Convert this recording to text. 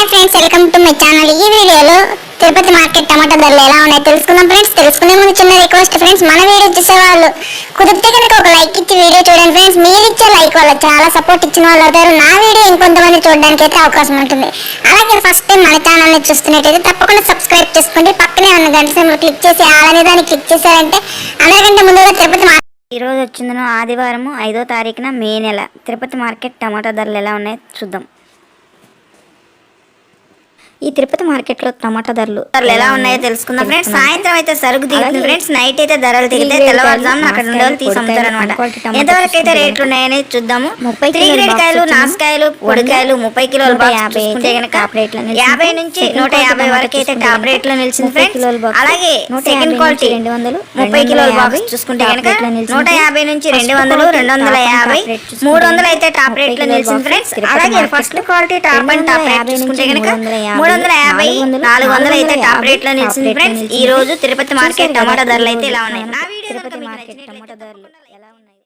Hi friends welcome to my channel ఈ వీడియోలో Tirupati market టమాటా ధరలు ఎలా ఉన్నాయో తెలుసుకుందాం ఫ్రెండ్స్ తెలుసుకునే ముందు చిన్న రిక్వెస్ట్ ఫ్రెండ్స్ మన వీడియో చూసేవాళ్ళు కుదిరితే కనుక ఒక లైక్ ఇచ్చి వీడియో చూడండి ఫ్రెండ్స్ మీరు ఇచ్చే లైక్ వల్ల చాలా సపోర్ట్ ఇచ్చిన వాళ్ళు అవుతారు. నా వీడియో ఇంకొంతమంది చూడడానికి అయితే అవకాశం ఉంటుంది. అలాగే ఫస్ట్ టైం మన ఛానల్ని చూస్తున్నట్టయితే తప్పకుండా సబ్స్క్రైబ్ చేసుకోండి. పక్కనే ఉన్న గంట సింబల్ క్లిక్ చేసి అలానే దాన్ని క్లిక్ చేశారంటే అందరికంటే ముందుగా తిరుపతి మార్కెట్ ఈ రోజు వచ్చిందను ఆదివారం ఐదో తారీఖున మే నెల. తిరుపతి మార్కెట్ టమాటా ధరలు ఎలా ఉన్నాయో చూద్దాం. ఈ తిరుపతి మార్కెట్లో టమాటా ధరలు ధరలు ఎలా ఉన్నాయో తెలుసుకుందాం ఫ్రెండ్స్. సాయంత్రం అయితే సరుకు దిగుతుంది. ఫ్రెండ్స్ నైట్ అయితే ధరలు దిగితే తెల్లవారుజామున అక్కడ ఉండే వాళ్ళు తీసి అమ్ముతారు అనమాట ఎంతవరకు అయితే రేట్లు ఉన్నాయని చూద్దాము. ముప్పై త్రీ గ్రేడ్ కాయలు నాసుకాయలు పొడికాయలు ముప్పై కిలోల యాభై అయితే. యాభై నుంచి నూట యాభై వరకు అయితే టాప్ రేట్లో నిలిచింది ఫ్రెండ్స్. అలాగే సెకండ్ క్వాలిటీ రెండు వందలు, ముప్పై రెండు కిలోల బాక్స్ చూసుకుంటే నిలిచింది. నూట యాభై నుంచి రెండు వందలు రెండు వందల యాభై మూడు వందలు అయితే టాప్ రేట్లో నిలిచింది ఫ్రెండ్స్ అలాగే market first quality top and top rate చూసుకుంటే గనక మూడు వందల యాభై, నాలుగు వందలు, అయితే టాప్ రేట్లో నిలిచింది ఫ్రెండ్స్ ఈ రోజు తిరుపతి మార్కెట్ టమాటా ధరలు అయితే ఇలా ఉన్నాయి? నా వీడియో మార్కెట్ టమాటా ధరలు. ఎలా ఉన్నాయి?